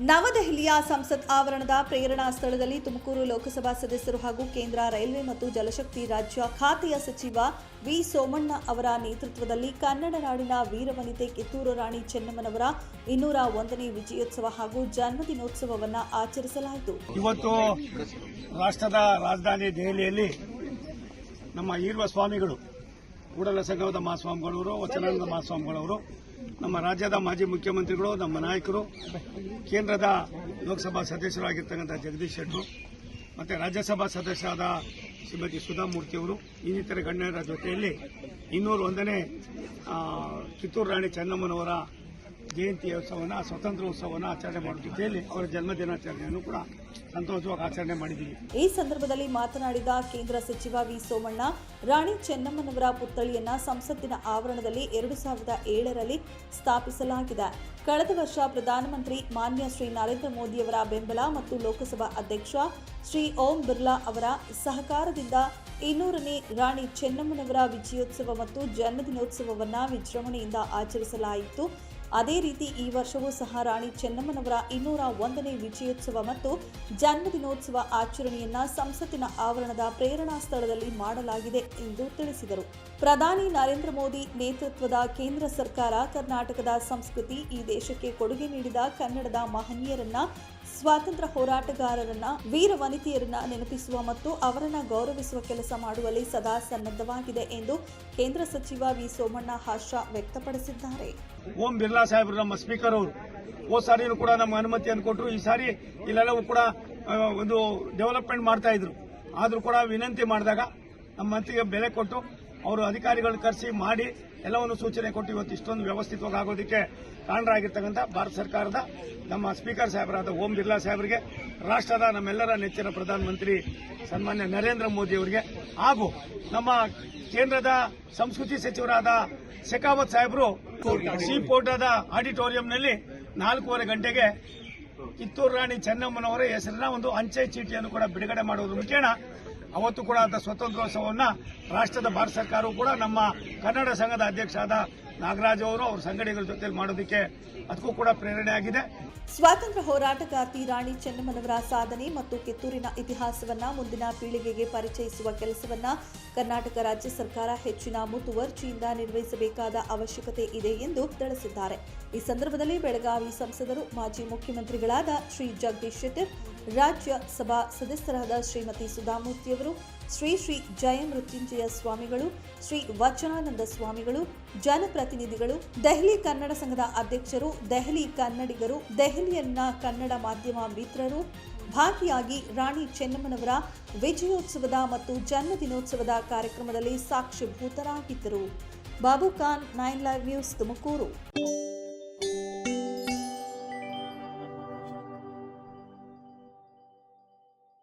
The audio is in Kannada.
ನವದೆಹಲಿಯ ಸಂಸತ್ ಆವರಣದ ಪ್ರೇರಣಾ ಸ್ಥಳದಲ್ಲಿ ತುಮಕೂರು ಲೋಕಸಭಾ ಸದಸ್ಯರು ಹಾಗೂ ಕೇಂದ್ರ ರೈಲ್ವೆ ಮತ್ತು ಜಲಶಕ್ತಿ ರಾಜ್ಯ ಖಾತೆಯ ಸಚಿವ ವಿ ಸೋಮಣ್ಣ ಅವರ ನೇತೃತ್ವದಲ್ಲಿ ಕನ್ನಡ ನಾಡಿನ ವೀರವನಿತೆ ಕಿತ್ತೂರು ರಾಣಿ ಚೆನ್ನಮ್ಮನವರ ಇನ್ನೂರ ಒಂದನೇ ವಿಜಯೋತ್ಸವ ಹಾಗೂ ಜನ್ಮದಿನೋತ್ಸವವನ್ನು ಆಚರಿಸಲಾಯಿತು. ಇವತ್ತು ರಾಷ್ಟ್ರದ ರಾಜಧಾನಿ ದೆಹಲಿಯಲ್ಲಿ ನಮ್ಮ ಈರ್ವ ಸ್ವಾಮಿಗಳು ಕೂಡಲ ಸಂಗಮದ ಮಹಾಸ್ವಾಮಿಗಳವರು, ವಚನಾನಂದ ಮಹಾಸ್ವಾಮಿಗಳವರು, ನಮ್ಮ ರಾಜ್ಯದ ಮಾಜಿ ಮುಖ್ಯಮಂತ್ರಿಗಳು, ನಮ್ಮ ನಾಯಕರು, ಕೇಂದ್ರದ ಲೋಕಸಭಾ ಸದಸ್ಯರಾಗಿರ್ತಕ್ಕಂಥ ಜಗದೀಶ್ ಶೆಟ್ಟರು ಮತ್ತು ರಾಜ್ಯಸಭಾ ಸದಸ್ಯರಾದ ಶ್ರೀಮತಿ ಸುಧಾಮೂರ್ತಿಯವರು ಇನ್ನಿತರ ಗಣ್ಯರ ಜೊತೆಯಲ್ಲಿ ಇನ್ನೂರು ಒಂದನೇ ಕಿತ್ತೂರು ರಾಣಿ ಚೆನ್ನಮ್ಮನವರ ಜಯಂತಿ ಉತ್ಸವನ ಸ್ವತಂತ್ರ ಉತ್ಸವವನ್ನು ಆಚರಣೆ ಮಾಡೋ ಅವರ ಜನ್ಮದಿನಾಚರಣೆಯನ್ನು ಕೂಡ ಸಂತೋಷವಾಗಿ ಆಚರಣೆ ಮಾಡಿದ್ದೀವಿ. ಈ ಸಂದರ್ಭದಲ್ಲಿ ಮಾತನಾಡಿದ ಕೇಂದ್ರ ಸಚಿವ ವಿ ಸೋಮಣ್ಣ, ರಾಣಿ ಚೆನ್ನಮ್ಮನವರ ಪುತ್ಥಳಿಯನ್ನ ಸಂಸತ್ತಿನ ಆವರಣದಲ್ಲಿ ಎರಡು ಸಾವಿರದ ಏಳರಲ್ಲಿ ಸ್ಥಾಪಿಸಲಾಗಿದೆ. ಕಳೆದ ವರ್ಷ ಪ್ರಧಾನಮಂತ್ರಿ ಮಾನ್ಯ ಶ್ರೀ ನರೇಂದ್ರ ಮೋದಿಯವರ ಬೆಂಬಲ ಮತ್ತು ಲೋಕಸಭಾ ಅಧ್ಯಕ್ಷ ಶ್ರೀ ಓಂ ಬಿರ್ಲಾ ಅವರ ಸಹಕಾರದಿಂದ ಇನ್ನೂರನೇ ರಾಣಿ ಚೆನ್ನಮ್ಮನವರ ವಿಜಯೋತ್ಸವ ಮತ್ತು ಜನ್ಮದಿನೋತ್ಸವವನ್ನು ವಿಜೃಂಭಣೆಯಿಂದ ಆಚರಿಸಲಾಯಿತು. ಅದೇ ರೀತಿ ಈ ವರ್ಷವೂ ಸಹ ರಾಣಿ ಚೆನ್ನಮ್ಮನವರ ಇನ್ನೂರ ಒಂದನೇ ವಿಜಯೋತ್ಸವ ಮತ್ತು ಜನ್ಮದಿನೋತ್ಸವ ಆಚರಣೆಯನ್ನ ಸಂಸತ್ತಿನ ಆವರಣದ ಪ್ರೇರಣಾ ಸ್ಥಳದಲ್ಲಿ ಮಾಡಲಾಗಿದೆ ಎಂದು ತಿಳಿಸಿದರು. ಪ್ರಧಾನಿ ನರೇಂದ್ರ ಮೋದಿ ನೇತೃತ್ವದ ಕೇಂದ್ರ ಸರ್ಕಾರ ಕರ್ನಾಟಕದ ಸಂಸ್ಕೃತಿ, ಈ ದೇಶಕ್ಕೆ ಕೊಡುಗೆ ನೀಡಿದ ಕನ್ನಡದ ಮಹನೀಯರನ್ನ, ಸ್ವಾತಂತ್ರ್ಯ ಹೋರಾಟಗಾರರನ್ನ, ವೀರ ವನಿತೆಯರನ್ನ ನೆನಪಿಸುವ ಮತ್ತು ಅವರನ್ನ ಗೌರವಿಸುವ ಕೆಲಸ ಮಾಡುವಲ್ಲಿ ಸದಾ ಸನ್ನದ್ಧವಾಗಿದೆ ಎಂದು ಕೇಂದ್ರ ಸಚಿವ ವಿ ಸೋಮಣ್ಣ ಹರ್ಷ ವ್ಯಕ್ತಪಡಿಸಿದ್ದಾರೆ. ಓಂ ಬಿರ್ಲಾ ಸಾಹೇಬ್ರು, ನಮ್ಮ ಸ್ಪೀಕರ್ ಅವರು. ಹೋದ ಸಾರಿನೂ ಕೂಡ ನಮ್ಮ ಅನುಮತಿಯನ್ನು ಕೊಟ್ಟರು ಈ ಸಾರಿ ಇಲ್ಲೆಲ್ಲವೂ ಕೂಡ ಒಂದು ಡೆವಲಪ್ಮೆಂಟ್ ಮಾಡ್ತಾ ಇದ್ರು. ಆದರೂ ಕೂಡ ವಿನಂತಿ ಮಾಡಿದಾಗ ನಮ್ಮ ಮಂತ್ರಿಗೆ ಬೆಲೆ ಕೊಟ್ಟು ಅವರು ಅಧಿಕಾರಿಗಳನ್ನು ಕರೆಸಿ ಮಾಡಿ ಎಲ್ಲವನ್ನು ಸೂಚನೆ ಕೊಟ್ಟು ಇವತ್ತು ಇಷ್ಟೊಂದು ವ್ಯವಸ್ಥಿತವಾಗಿ ಆಗೋದಕ್ಕೆ ಕಾರಣರಾಗಿರ್ತಕ್ಕಂಥ ಭಾರತ ಸರ್ಕಾರದ ನಮ್ಮ ಸ್ಪೀಕರ್ ಸಾಹೇಬರಾದ ಓಂ ಬಿರ್ಲಾ ಸಾಹೇಬರಿಗೆ, ರಾಷ್ಟ್ರದ ನಮ್ಮೆಲ್ಲರ ನೆಚ್ಚಿನ ಪ್ರಧಾನಮಂತ್ರಿ ಸನ್ಮಾನ್ಯ ನರೇಂದ್ರ ಮೋದಿ ಅವರಿಗೆ ಹಾಗೂ ನಮ್ಮ ಕೇಂದ್ರದ ಸಂಸ್ಕೃತಿ ಸಚಿವರಾದ ಶೆಖಾವತ್ ಸಾಹೇಬರು ಸೀಪೋರ್ಟದ ಆಡಿಟೋರಿಯಂನಲ್ಲಿ ನಾಲ್ಕೂವರೆ ಗಂಟೆಗೆ ಕಿತ್ತೂರು ರಾಣಿ ಚೆನ್ನಮ್ಮನವರ ಹೆಸರಿನ ಒಂದು ಅಂಚೆ ಚೀಟಿಯನ್ನು ಕೂಡ ಬಿಡುಗಡೆ ಮಾಡುವುದು ಮುಖೇನ ಅವತ್ತು ಕೂಡ ಅಂತ ಸ್ವತಂತ್ರೋತ್ಸವವನ್ನು ರಾಷ್ಟ್ರದ ಭಾರತ ಸರ್ಕಾರವು ಕೂಡ ನಮ್ಮ ಕನ್ನಡ ಸಂಘದ ಅಧ್ಯಕ್ಷರಾದ ನಾಗರಾಜ್ ಅವರು ಅವ್ರ ಸಂಘಟನೆಗಳ ಜೊತೆ ಮಾಡೋದಕ್ಕೆ ಅದಕ್ಕೂ ಕೂಡ ಪ್ರೇರಣೆ ಆಗಿದೆ. ಸ್ವಾತಂತ್ರ್ಯ ಹೋರಾಟಗಾರ್ತಿ ರಾಣಿ ಚೆನ್ನಮ್ಮನವರ ಸಾಧನೆ ಮತ್ತು ಕಿತ್ತೂರಿನ ಇತಿಹಾಸವನ್ನ ಮುಂದಿನ ಪೀಳಿಗೆಗೆ ಪರಿಚಯಿಸುವ ಕೆಲಸವನ್ನ ಕರ್ನಾಟಕ ರಾಜ್ಯ ಸರ್ಕಾರ ಹೆಚ್ಚಿನ ಮುತುವರ್ಜಿಯಿಂದ ನಿರ್ವಹಿಸಬೇಕಾದ ಅವಶ್ಯಕತೆ ಇದೆ ಎಂದು ತಿಳಿಸಿದ್ದಾರೆ. ಈ ಸಂದರ್ಭದಲ್ಲಿ ಬೆಳಗಾವಿ ಸಂಸದರು, ಮಾಜಿ ಮುಖ್ಯಮಂತ್ರಿಗಳಾದ ಶ್ರೀ ಜಗದೀಶ್ ಶೆಟ್ಟರ್ ರಾಜ್ಯ ಸಭಾ ಸದಸ್ಯರಾದ ಶ್ರೀಮತಿ ಸುಧಾಮೂರ್ತಿಯವರು ಶ್ರೀ ಶ್ರೀ ಜಯ ಮೃತ್ಯುಂಜಯ ಸ್ವಾಮಿಗಳು, ಶ್ರೀ ವಚನಾನಂದ ಸ್ವಾಮಿಗಳು, ಜನಪ್ರತಿನಿಧಿಗಳು, ದೆಹಲಿ ಕನ್ನಡ ಸಂಘದ ಅಧ್ಯಕ್ಷರು, ದೆಹಲಿ ಕನ್ನಡಿಗರು, ದೆಹಲಿಯನ್ನ ಕನ್ನಡ ಮಾಧ್ಯಮ ಮಿತ್ರರು, ಭಾಗಿಯಾಗಿ ರಾಣಿ ಚೆನ್ನಮ್ಮನವರ ವಿಜಯೋತ್ಸವದ ಮತ್ತು ಜನ್ಮದಿನೋತ್ಸವದ ಕಾರ್ಯಕ್ರಮದಲ್ಲಿ ಸಾಕ್ಷಿಭೂತರಾಗಿದ್ದರು Babu Khan, nine live news Tumakuru.